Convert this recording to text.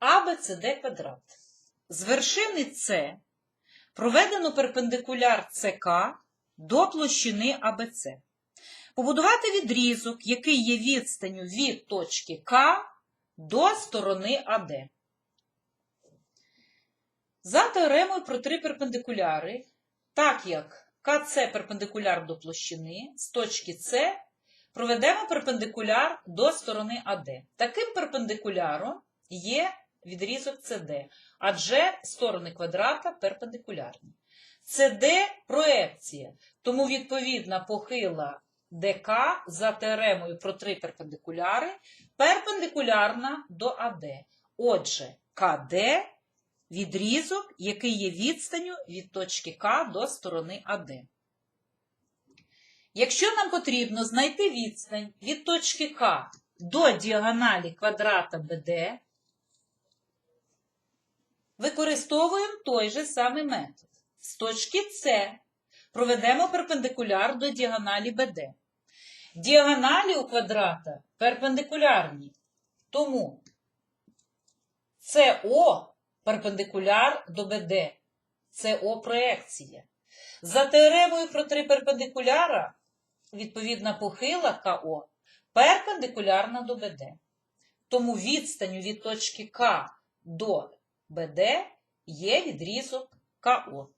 АБЦД квадрат. З вершини С проведено перпендикуляр СК до площини АБЦ. Побудувати відрізок, який є відстанню від точки К до сторони АД. За теоремою про три перпендикуляри, так як КЦ перпендикуляр до площини, з точки С проведемо перпендикуляр до сторони АД. Таким перпендикуляром є відрізок CD, адже сторони квадрата перпендикулярні. CD – проекція, тому відповідна похила ДК за теоремою про три перпендикуляри перпендикулярна до АД. Отже, КД – відрізок, який є відстанню від точки К до сторони АД. Якщо нам потрібно знайти відстань від точки К до діагоналі квадрата БД, використовуємо той же самий метод. З точки С проведемо перпендикуляр до діагоналі БД. Діагоналі у квадрата перпендикулярні, тому СО перпендикуляр до БД. СО проекція. За теоремою про три перпендикуляра, відповідна похила КО перпендикулярна до БД. Тому відстанню від точки К до БД є відрізок КО.